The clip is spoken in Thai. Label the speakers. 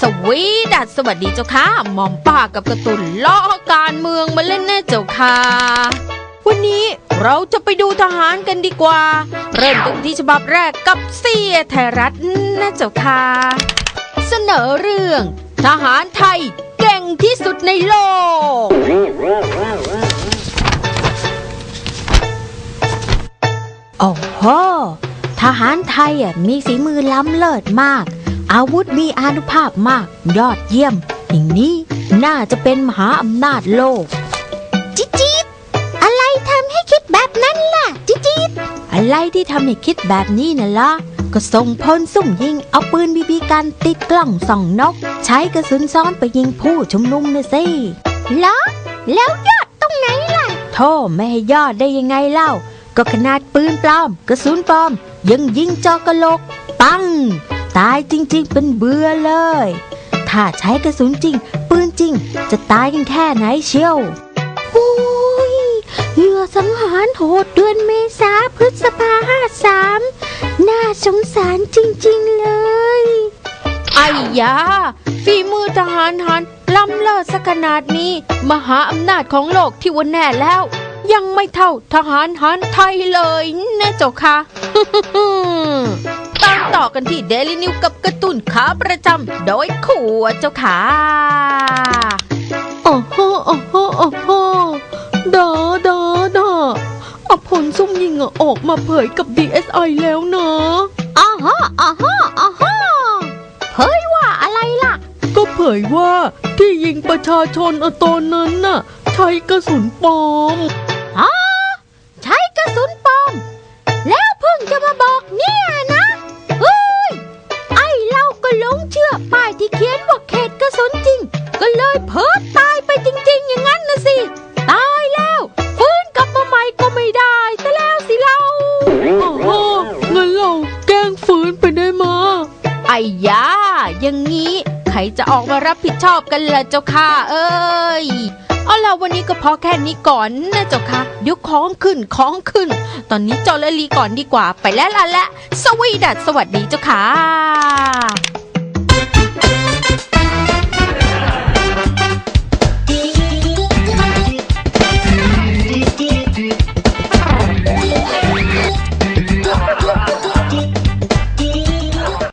Speaker 1: สวีดัดสวัสดีเจ้าค่ะหมอมป้ากับกระตุนล้อการเมืองมาเล่นแน่เจ้าค่ะวันนี้เราจะไปดูทหารกันดีกว่า เริ่มต้นที่ฉบับแรกกับเสียไทยรัฐนะเจ้าค่ะเสนอเรื่อง ทหารไทยเก่งที่สุดในโลก โอ้โห ทหารไทยอะมีฝีมือล้ำเลิศมาก อาวุธมีอานุภาพมากยอดเยี่ยม อย่างนี้น่าจะเป็นมหาอำนาจโลก จิจิบอะไรทำให้คิดแบบนั้นล่ะ จิจิบอะไรที่ทำให้คิดแบบนี้น่ะล่ะก็ส่งพลซุ่มยิงเอาปืนบีบีกันติดกล้องส่องนก ใช้กระสุนซ้อนไปยิงผู้ชุมนุมนะสิแล้วแล้วยอดตรงไหนล่ะโธ่ไม่ให้ยอดได้ยังไงเล่า ก็ขนาดปืนปลอม กระสุนปลอม ยังยิงจอกระโหลก ปัง ตายจริง ๆ เป็นเบื่อเลย ถ้าใช้กระสุนจริง ปืนจริง จะตายกันแค่ไหนเชียวโอ้ยเหยื่อสังหารโหดเดือนเมษาพฤษภาห้าสามน่าสงสารจริง ๆ เลยไอ้ยาฝีมือทหารหันล้ำเลิศสักขนาดนี้ มหาอำนาจของโลกที่วันแน่แล้ว ยังไม่เท่าทหารหันไทยเลยนะเจ้าค่ะ ตามต่อกันที่เดลินิวกับการ์ตูนขาประจำโดยขวดเจ้าค่ะโอ้โหโอ้โหโอ้โหดาดาดาเอาผลซุ่มยิงอะออกมาเผยกับ DSI แล้วนะอ้าฮะอ้าฮะอ้าฮะเผยว่าอะไรล่ะ
Speaker 2: ก็เผยว่าที่ยิงประชาชนอะตอนนั้นน่ะ ใช้กระสุนปลอม
Speaker 1: อ๋อ ตายไปจริง ๆ อย่างนั้นนะสิ ตายแล้วฟื้นกลับมาใหม่ก็ไม่ได้แต่แล้วสิเรา
Speaker 2: อ๋องั้นเราแกล้งฝืนไปได้มา
Speaker 1: ไอ้ยาอย่างนี้ ใครจะออกมารับผิดชอบกันล่ะเจ้าค่ะ เอ้ยเอาล่ะวันนี้ก็พอแค่นี้ก่อนนะเจ้าค่ะเดี๋ยวของขึ้นของขึ้น ตอนนี้เจอและลีก่อนดีกว่าไปแล้วล่ะและสวีดัสสวัสดีเจ้าค่ะ